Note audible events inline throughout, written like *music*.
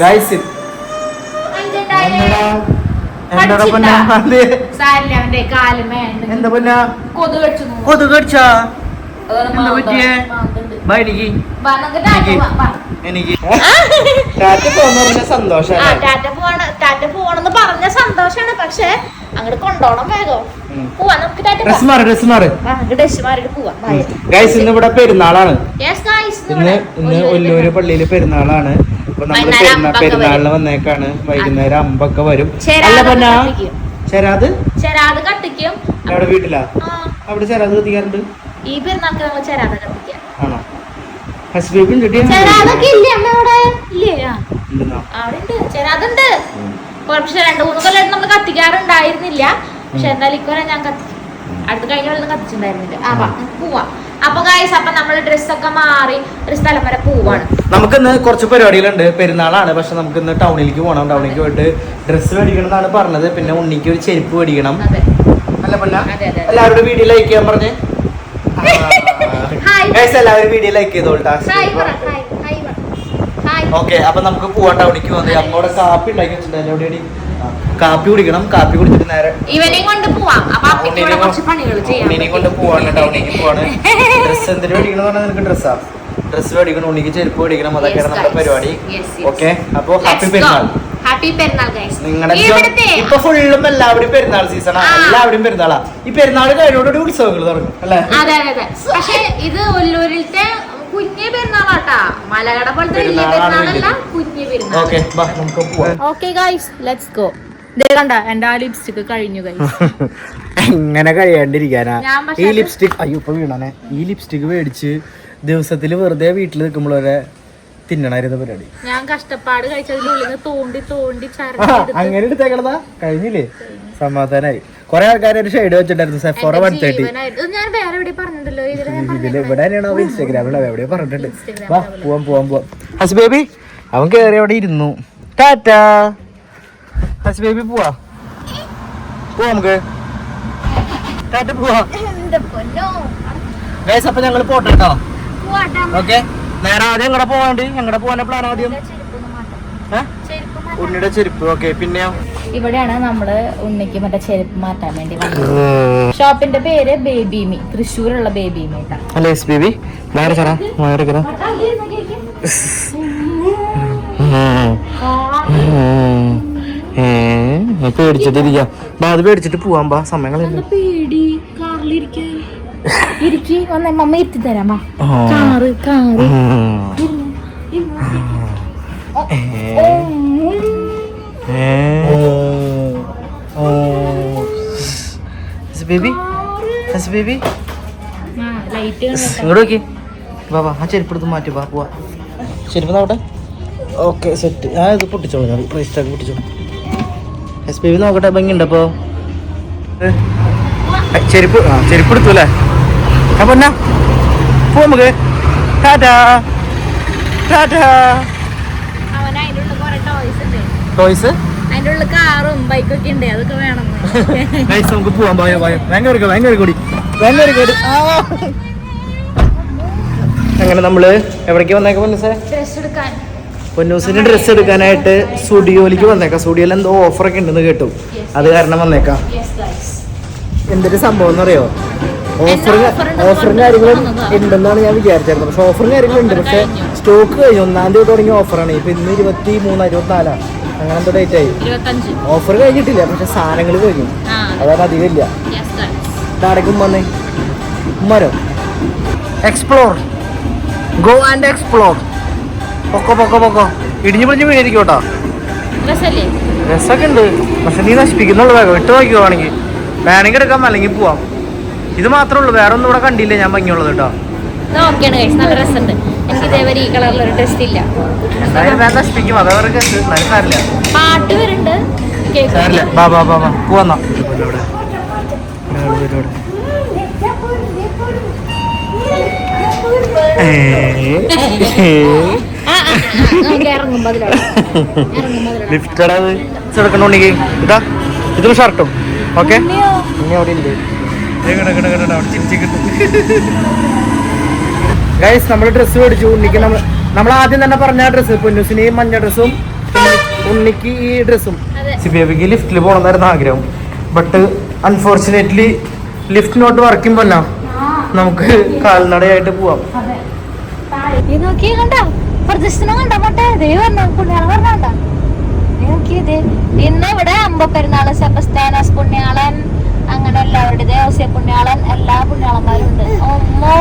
Guys എന്താ? പൊന്ന? കൊതു കടിച്ചു കൊതുക് കടിച്ചാ? എന്താ പറ്റിയേ? ബാ എനിക്ക് എനിക്ക് ടാറ്റ പോന്ന് പറഞ്ഞ ആ ടാറ്റ പോവാണ് ടാറ്റ പോണെന്ന് പറഞ്ഞ സന്തോഷാണ്. പക്ഷെ അങ്ങോട്ട് കൊണ്ടോണം വേഗം. പോവാ നമുക്ക് ടാറ്റ ഇന്ന് ഇവിടെ പെരുന്നാളാണ്. ഇന്ന് ഇന്ന് ഒല്ലൂര് പള്ളിയിൽ പെരുന്നാളാണ്. അപ്പൊ നമ്മൾ പെരുന്നാൾ പെരുന്നാളിന് വന്നേക്കാണ്. വൈകുന്നേരം അമ്പൊക്കെ വരും. അല്ല കത്തിക്കും. ചെരാത്? ചെരാത് കത്തിക്കും. അവിടെ വീട്ടിലാ? അവിടെ ചെരാത് കത്തിക്കാറുണ്ട്? ഈ പെരുന്നാൾക്ക് നമ്മൾ ചെരാത് കത്തിക്കാം. ആണോ? ഹസ്ബൻഡ് ചെരാതൊക്കെ ഇല്ലേ അമ്മ അവിടെ? ഇല്ലേ? അവിടെ ഉണ്ട് ചെരാതുണ്ട്. പക്ഷെ രണ്ടു മൂന്ന് കൊല്ലം നമ്മൾ കത്തിക്കാറുണ്ടായിരുന്നില്ല. പക്ഷെ എന്തായാലും ഇക്കൊല്ലം ഞാൻ കത്തിക്കും അടുത്ത കഴിഞ്ഞ കൊല്ലം കത്തിച്ചിട്ടുണ്ടായിരുന്നില്ല. ആ പോവാം. അപ്പൊ ഗായ്സ് അപ്പൊ നമ്മൾ ഡ്രസ്സൊക്കെ മാറി ഒരു സ്ഥലം വരെ പോവാണ്. നമുക്കിന്ന് കുറച്ച് പരിപാടികളുണ്ട്. പെരുന്നാളാണ്. പക്ഷെ നമുക്ക് ഇന്ന് ടൗണിലേക്ക് പോകണം ടൗണിലേക്ക് പോയിട്ട് ഡ്രസ്സ് മേടിക്കണം എന്നാണ് പറഞ്ഞത്. പിന്നെ ഉണ്ണിക്ക് ഒരു ചെരുപ്പ് മേടിക്കണം. അല്ല പൊന്ന. എല്ലാവരുടെ വീഡിയോ ലൈക്ക് ചെയ്യാൻ പറഞ്ഞേ. ഗൈസ് എല്ലാവരും വീഡിയോ ലൈക്ക് ചെയ്തോട്ടാ ഓക്കെ അപ്പൊ നമുക്ക് പോവാൻ ടൗണിക്ക് വന്നത് അമ്മോടെ കാപ്പി ഉണ്ടാക്കി വെച്ചിട്ടുണ്ടായിരുന്നു. കാപ്പി കുടിക്കണം. കാപ്പി കുടിച്ചിട്ട് നേരെ ഇവനെയും കൊണ്ട് പോവാം അപ്പൊ അമ്മയ്ക്ക് ഇവിടെ കുറച്ച് പണികൾ ചെയ്യാം ഉണ്ണിനെ കൊണ്ട് പോവാണ് ടൗണിലേക്ക് പോവാണ്. *laughs* ഡ്രസ് എന്തിനു മേടിക്കണം പറഞ്ഞാൽ നിനക്ക് ഡ്രസ്സാ ഡ്രസ് മേടിക്കണം ഉണ്ണിക്ക് ചെരുപ്പ് മേടിക്കണം അതൊക്കെയാണ് നമ്മുടെ പരിപാടി. ഓക്കെ അപ്പൊ ഹാപ്പി പെരുന്നാൾ. ഹാപ്പി പെരുന്നാൾ നിങ്ങളുടെ ഇപ്പൊ ഫുള്ളും എല്ലാവരും പെരുന്നാൾ സീസണാ എല്ലാവരും പെരുന്നാളാ. ഈ പെരുന്നാൾ കഴിഞ്ഞോടുകൂടി ഉത്സവങ്ങൾ തുടങ്ങും അല്ലേ? അതെ അതെ പക്ഷേ ഇത് ഒല്ലൂരിലത്തെ കുഞ്ഞു പെരുന്നാളാട്ടാ. മലകട പോലത്തെ വലിയ പെരുന്നാളല്ല. കുഞ്ഞു പെരുന്നാൾ. ഓക്കെ ബാ നമുക്ക് പോവാം. ഓക്കെ ഗൈസ് ലെറ്റ്സ് ഗോ കണ്ട എന്റെ ആ ലിപ്സ്റ്റിക് കഴിഞ്ഞു എങ്ങനെ *laughs* കഴിയാണ്ടിരിക്കാനാ. ഈ ലിപ്സ്റ്റിക് അയ്യോ ഇപ്പൊ വീണാനെ. ഈ ലിപ്സ്റ്റിക് മേടിച്ച് ദിവസത്തിൽ വെറുതെ വീട്ടിൽ നിൽക്കുമ്പോഴേ തിന്നണായിരുന്നു പരിപാടി. ഞാൻ കഷ്ടപ്പാട് കഴിച്ചതിനുള്ളിൽ തോണ്ടി തോണ്ടി *laughs* അങ്ങനെ എടുത്തേക്കണതാ? കഴിഞ്ഞില്ലേ? സമാധാനായി. കൊറേ ആൾക്കാർ ഒരു ഷെയ്ഡ് വെച്ചിട്ടുണ്ടായിരുന്നു സെഫോറ വൺ തേർട്ടി ഇതിൽ ഇവിടെ തന്നെയാണ് ഇൻസ്റ്റാഗ്രാമിലോ ഇൻസ്റ്റാഗ്രാമിൽ എവിടെയോ പറഞ്ഞിട്ടുണ്ട്. വാ പോവാൻ പോവാൻ പോവാം. ഹസ് ബേബി അവൻ കേറി അവിടെ ഇരുന്നു. ടാറ്റാ. ഹസ് ബേബി പോവാ പോവാ നമുക്ക് ടാറ്റ പോവാ ഗൈസ് അപ്പൊ ഞങ്ങൾ പോട്ടെ കേട്ടോ ഓക്കെ നേരെ ആദ്യം എങ്ങടെ പോവാണ്ട് എങ്ങടെ പോവാന്റെ പ്ലാൻ ആദ്യം. ഉണ്ണിയുടെ ചെരുപ്പ് ഓക്കെ പിന്നെയോ ഇവിടെയാണ് നമ്മൾ ഉണ്ണിക്ക് മറ്റേ ചെരുപ്പ് മാറ്റാൻ വേണ്ടി ഷോപ്പിന്റെ പേര് ബേബിമി തൃശ്ശൂരുള്ള ബേബിമി ബേബി നേരെ ചേരാ പേടിച്ചിട്ടിരിക്കാം. ബാ അത് പേടിച്ചിട്ട് പോവാൻ ബാ സമയങ്ങളില്ല പേടി. കാറിലിരിക്കാൻ. ഇരിക്കി. മമ്മ തരാം. Car car. Baby baby. Light ഇങ്ങോട്ട് നോക്കി. വാ വാ ആ ചെരുപ്പ് എടുത്ത് മാറ്റി വാ പോവാ. ചെരുപ്പ് നോട്ടെ ഓക്കെ സെറ്റ് ആ ഇത് പൊട്ടിച്ചോളൂ ഞാൻ. പൊട്ടിച്ചോളൂ. എസ് പി ബി നോക്കട്ടെ ഭംഗിയുണ്ട് അപ്പോ. ചെരുപ്പ് ആ ചെരുപ്പ് എടുത്തു അല്ലേ? അപ്പൊ എന്നാ പോ നമുക്ക്. ടാറ്റാ ടാറ്റാ. ടോയ്സ്? കാറും ബൈക്കൊക്കെ ഉണ്ട് അതൊക്കെ വേണം നമുക്ക് പോവാൻ പോയോ പോയോ ഭയങ്കര ഭയങ്കര കൂടി. ഭയങ്കര കൂടി. അങ്ങനെ നമ്മൾ എവിടേക്ക് വന്നേക്കാം പൊന്നൂസേ ഡ്രസ് എടുക്കാൻ. പൊന്നൂസിന് ഡ്രസ്സ് എടുക്കാനായിട്ട് സ്റ്റുഡിയോയിലേക്ക് വന്നേക്കാം. സ്റ്റുഡിയോയിൽ എന്തോ ഓഫറൊക്കെ ഉണ്ടെന്ന് കേട്ടു. അത് കാരണം വന്നേക്കാം. എന്തൊരു സംഭവം എന്നറിയോ? ഓഫർ? ഓഫറും കാര്യങ്ങളും ഉണ്ടെന്നാണ് ഞാൻ വിചാരിച്ചിരുന്നത്. പക്ഷെ ഓഫറും കാര്യങ്ങളും ഉണ്ട്. പക്ഷെ സ്റ്റോക്ക് കഴിഞ്ഞു. ഒന്നാം തീയതി തുടങ്ങിയ ഓഫറാണ് ഇപ്പൊ ഇന്ന് ഇരുപത്തി മൂന്ന് ഇരുപത്തിനാലാണ് അങ്ങനെ എന്തോ ഡേറ്റ് ആയി. ഓഫർ കഴിഞ്ഞിട്ടില്ല. പക്ഷെ സാധനങ്ങൾ കഴിഞ്ഞു. അതാണ് അധികം ഇല്ല. ഇതാരക്കും വന്നേ ഉമ്മരോ? എക്സ്പ്ലോർ ഗോ ആൻഡ് എക്സ്പ്ലോർ പൊക്കോ പൊക്കോ പൊക്കോ. ഇടിഞ്ഞു പൊളിഞ്ഞു വീണിരിക്കും കേട്ടോ. രസമൊക്കെ ഉണ്ട് പക്ഷെ നീ നശിപ്പിക്കുന്നുള്ളൂ വേഗം. ഇട്ട് നോക്കിയോണെങ്കിൽ വേണമെങ്കിൽ. എടുക്കാം അല്ലെങ്കിൽ പോവാം. ഇത് മാത്രമേ ഉള്ളൂ. വേറെ ഒന്നും ഇവിടെ കണ്ടില്ല. ഞാൻ ഭംഗിയുള്ളത് കേട്ടോ. നശിപ്പിക്കും. എന്നാലും സാരില്ല പാട്ട് വരുന്നുണ്ട്. സാരില്ല ബാ ബാ ബാ ബാ. പോവാന്നാ ആ, *laughs* ലിഫ്റ്റഡ് അത്. എടുക്കണുണ്ടെങ്കിൽ ഇതാ. ഇതും ഷർട്ടും. ഓക്കെ? ഇനി അവിടെ ഉണ്ട് ഗൈസ് നമ്മൾ ഡ്രസ്സ് മേടിച്ചു. ഉണ്ണിക്ക് നമ്മൾ നമ്മൾ ആദ്യം തന്നെ പറഞ്ഞ ഡ്രസ്സ് പൊന്നുസിനെയും മഞ്ഞ ഡ്രസ്സും ഉണ്ണിക്ക് ഈ ഡ്രസ്സും അതെ. സിബിയബിക്ക് ലിഫ്റ്റിൽ പോകണമെന്നായിരുന്നു ആഗ്രഹം. But unfortunately lift not working പറ്റാ നമുക്ക് കാൽനടയായിട്ട് പോവാം. പ്രദർശനം ദൈവം പുണ്യാളെ പറഞ്ഞാണ്ട നോക്കിയത് ഇന്ന് ഇവിടെ അമ്പപ്പെരുന്നാൾ സെബസ്ത്യാനോസ് പുണ്യാളൻ അങ്ങനെ എല്ലാവരുടെ ദേവസ്യ പുണ്യാളൻ എല്ലാ പുണ്യാളന്മാരും ഉണ്ട് ഒമ്മോ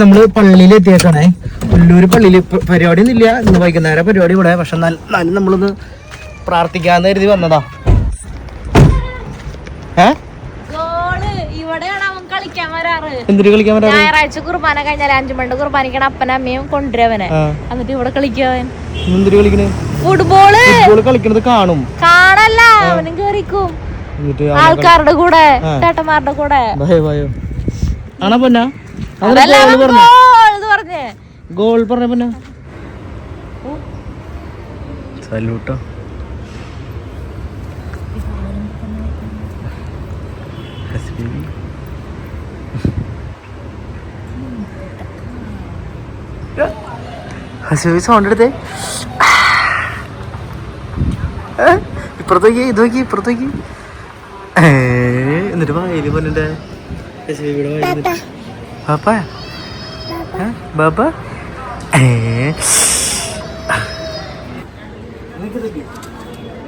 നമ്മൾ പള്ളിയിൽ എത്തിയേക്കാണേ. പുല്ലൂര് പള്ളിയിൽ പരിപാടി ഒന്നും ഇല്ല ഇന്ന് വൈകുന്നേരം പരിപാടി ഇവിടെ. പക്ഷെ എന്നാലും നമ്മളൊന്ന് പ്രാർത്ഥിക്കാന്ന് കരുതി വന്നതാ. ഏഹ് വരാറ്. എന്തിനു കളിക്കാൻ ഞായറാഴ്ച കുർബാന കഴിഞ്ഞാൽ അഞ്ചു മണ്ട് കുർബാനിക്കണ അപ്പനും അമ്മയും കൊണ്ടുവരവനെ എന്നിട്ട് ഇവിടെ കളിക്കാവൻ എന്തിനു കളിക്കണേ? ഫുട്ബോൾ. ഫുട്ബോൾ കളിക്കണത് കാണും. കാണല്ല അവനും കേറിക്കും. എന്നിട്ട് ആൾക്കാരുടെ കൂടെ. ചേട്ടന്മാരുടെ കൂടെ. ആണോ പൊന്ന? ഗോൾ പറഞ്ഞ? പൊന്ന? സല്യൂട്ടോ. ഹസീബി സൗണ്ട് എടുത്തേ? ഇപ്പുറത്തേക്ക് ഇത് നോക്കി ഇപ്പുറത്തേക്ക് എന്നിട്ട് വായിൽ പൊന്നെ ഹസീബിയുടെ ബാപ്പാ? പാപ്പ ബാബ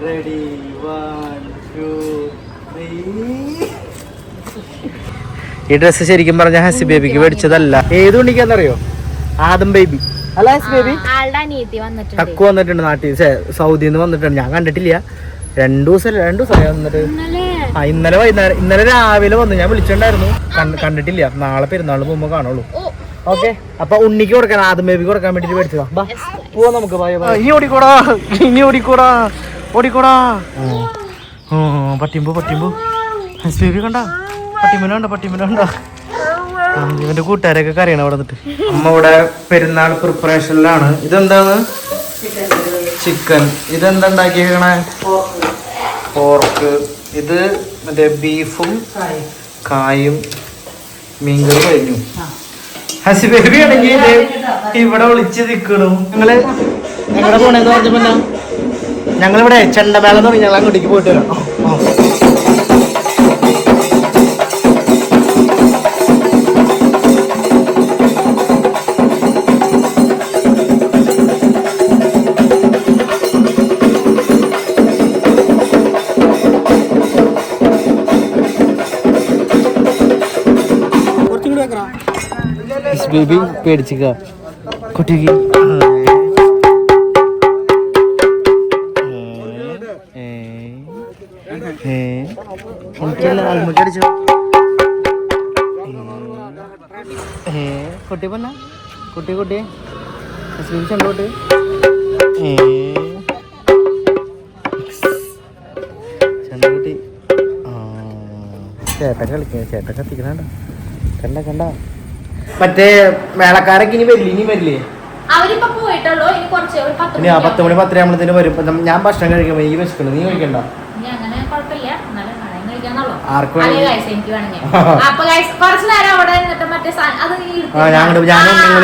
റെഡി വൺ ടു ഈ ഡ്രസ്സ് ശരിക്കും പറഞ്ഞ ഹസി ബേബിക്ക് മേടിച്ചതല്ല. ഏത് ഉണ്ണിക്കാന്നറിയോ? ആദം ബേബി ബേബി അനിയത്തി വന്നിട്ടുണ്ട്. ടക്കു വന്നിട്ടുണ്ട് നാട്ടിൽ. സൗദിയിൽ നിന്ന് വന്നിട്ടുണ്ട്. ഞാൻ കണ്ടിട്ടില്ല. രണ്ടു ദിവസം രണ്ടു ദിവസം വന്നിട്ട്. ഇന്നലെ? ആ ഇന്നലെ വൈകുന്നേരം ഇന്നലെ രാവിലെ വന്നു. ഞാൻ വിളിച്ചിട്ടുണ്ടായിരുന്നു. കണ്ടിട്ടില്ല. നാളെ പെരുന്നാൾ പോകുമ്പോ കാണുള്ളൂ. ഓക്കെ. അപ്പൊ ഉണ്ണിക്ക് കൊടുക്കാൻ ആദ്യം ബേബിക്ക് കൊടുക്കാൻ വേണ്ടിട്ട് മേടിച്ചതാ. പോവാ നമുക്ക്. ഇനി ഓടിക്കൂടാ. ഇനി ഓടിക്കോടാ. ഓടിക്കൂടാ. പട്ടിമ്പോ പട്ടിമ്പോ. ബേബി കണ്ട. പട്ടിമ്പന കണ്ട പട്ടിമ്പന കണ്ട. ഇവന്റെ കൂട്ടുകാരൊക്കെ കറിയണം അവിടെ നിന്നിട്ട് അമ്മ ഇവിടെ പെരുന്നാൾ പ്രിപ്പറേഷനിലാണ് ഇതെന്താണ്? ചിക്കൻ ഇതെന്താ ഉണ്ടാക്കിയേക്കണേ? പോർക്ക് ഇത് മറ്റേ ബീഫും കായും മീൻകറി കഴിഞ്ഞു. ഹസി ബേബി ആണെങ്കിൽ ഇവിടെ വിളിച്ച് നിൽക്കണു ഞങ്ങൾ എങ്ങനെ പോണേന്ന് പറഞ്ഞപ്പോ? ഞങ്ങളിവിടെ ചെണ്ടമേളം തുടങ്ങി. ഞങ്ങൾ അങ്ങോട്ടേക്ക് പോയിട്ട് വരാം. ബേബി പേടിച്ചിക്ക. കുട്ടിക്ക്. എനിക്കല്ല അടിച്ചോ? ഏ. കുട്ടി പൊന്ന? കുട്ടി കുട്ടി. ചെണ്ടോട്ട് ഏ. ചേട്ടൻ കളിക്കുക ചേട്ടൻ കത്തിക്കണണ്ട. കണ്ട കണ്ട. മറ്റേ മേളക്കാരൊക്കെ ഇനി വരില്ല? ഇനി വരില്ലേ? അവരിപ്പോ പോയിട്ടുള്ളൂ. ഇനി ആ പത്ത് മണി പത്തര ആകുമ്പോഴത്തേന് വരും. ഞാൻ ഭക്ഷണം കഴിക്കുമ്പോ നീ വെച്ചിട്ടുണ്ട് നീ കഴിക്കണ്ട. *laughs* ഞാൻ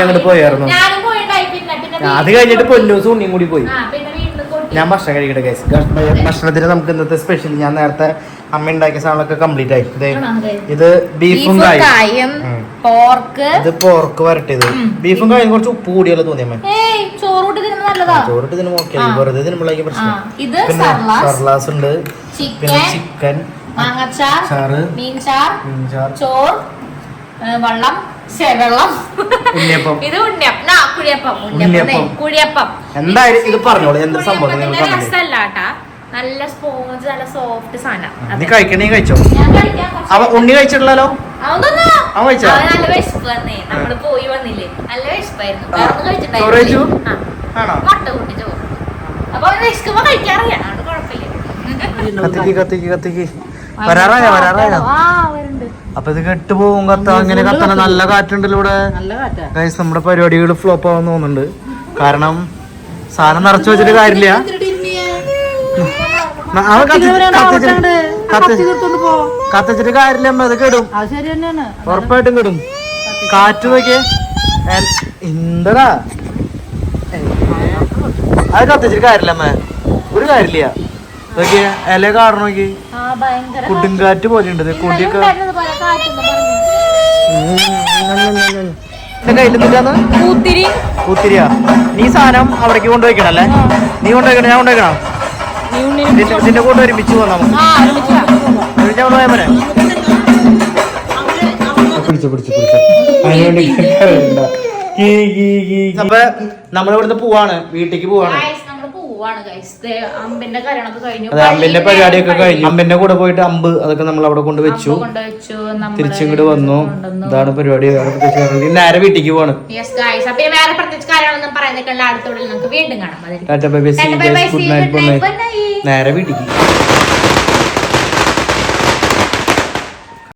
അങ്ങോട്ട് പോയായിരുന്നു. അത് കഴിഞ്ഞിട്ട് പൊന്നൂസും ഉണ്ണിയും കൂടി പോയി. ഞാൻ ഭക്ഷണം കഴിക്കട്ടെ ഗൈസ് ഭക്ഷണത്തിന് നമുക്ക് ഇന്നത്തെ സ്പെഷ്യൽ ഞാൻ നേരത്തെ അമ്മ ഉണ്ടാക്കിയ സാധനങ്ങളൊക്കെ കംപ്ലീറ്റ് ആയി. ഇത് ബീഫും കായും. പോർക്ക് ഇത് പോർക്ക് വരട്ടിയത്. ബീഫും കായും കുറച്ച് ഉപ്പ് കൂടിയല്ലോ തോന്നിയമ്മ ഏയ് ചോറൂട്ടി ഇതിന് ആ. വെറുതെ ഇതിനുമ്പോഴേക്ക് പ്രശ്നം. ഇത് പിന്നെ സർലാസ്. ഉണ്ട്. പിന്നെ ചിക്കൻ മാങ്ങച്ചാർ ചാറ് മീൻചാർ മീൻചാർ. ചോർ ഏ, വെള്ളം വെള്ളം ഉണ്ണിയപ്പം. ഇത് ഉണ്ണിയപ്പം. ആ, കുഴിയപ്പം. ഉണ്ണിയപ്പം കുഴിയപ്പം. എന്തായാലും ഇത് പറഞ്ഞോളൂ. എന്ത് സംഭവം? രസമല്ലാട്ടാ നല്ല സ്പോഞ്ച് നല്ല സോഫ്റ്റ് സാധനം. നീ കഴിക്കണേ കഴിച്ചോ? അവ ഉണ്ണി കഴിച്ചിട്ടില്ലല്ലോ? അവൻ കഴിച്ചോ? നല്ല വിശപ്പ് വന്നേ. നമ്മൾ പോയി വന്നില്ലേ? നല്ല വിശപ്പായിരുന്നു. മുട്ട കൂട്ടി ചോറ്. അപ്പൊ അവന് വിശക്കുമ്പോ കഴിക്കാറില്ല അതുകൊണ്ട് കുഴപ്പമില്ല. കത്തിക്ക് കത്തിക്ക് കത്തിക്ക്. വരാറായ? വരാറായ? ആ വരുന്നുണ്ട് അപ്പൊ ഇത് കെട്ട് പോകും കത്ത അങ്ങനെ കത്തണ നല്ല കാറ്റുണ്ടല്ലോ ഇവിടെ. ഗൈസ് നമ്മുടെ പരിപാടികൾ ഫ്ലോപ്പ് ആവാൻ തോന്നുന്നുണ്ട്. കാരണം സാധനം നിറച്ചു വെച്ചിട്ട് കാര്യമില്ല. കത്തിച്ചിട്ട് കത്തി- കത്തിച്ചിട്ട് കാര്യമില്ല അമ്മ അത് കെടും ഉറപ്പായിട്ടും കെടും കാറ്റ് നോക്കിയേ എന്തടാ? അത് കത്തിച്ചിട്ട് കാര്യമില്ല അമ്മ. ഒരു കാര്യമില്ല. നോക്കിയേ ഇല ഭയങ്കര കൊടുങ്കാറ്റ് പോലെ ഉണ്ട് കൊടിയൊക്കെ കുത്തിരിയാ നീ സാധനം അവിടേക്ക് കൊണ്ടുപോയിക്കണല്ലേ നീ കൊണ്ടുപോയിക്കണം? ഞാൻ കൊണ്ടുപോയിക്കണോ? നിന്റെ കൂട്ട് ഇതിന്റെ ഇതിന്റെ കൂടെ ഒരുമിച്ച് പോകാം നമുക്ക് പോരെ? പിടിച്ചു പിടിച്ചു അപ്പൊ നമ്മളിവിടുന്ന് പോവാണ് വീട്ടിലേക്ക് പോവാണ്. പോവാണ് അമ്പിന്റെ കഴിഞ്ഞു. പരിപാടിയൊക്കെ കഴിഞ്ഞു. അമ്പിന്റെ കൂടെ പോയിട്ട് അമ്പ് അതൊക്കെ നമ്മൾ അവിടെ കൊണ്ട് വെച്ചു തിരിച്ചിങ്ങോട്ട് വന്നു. ഇതാണ് പരിപാടി. നേരെ വീട്ടിലേക്ക് പോവാണ്. വേറെ പ്രത്യേകിച്ച് കാര്യങ്ങളൊന്നും പറയുന്നില്ല അടുത്തോടെ നമുക്ക് വീണ്ടും കാണാം. നേരെ വീട്ടിലേക്ക്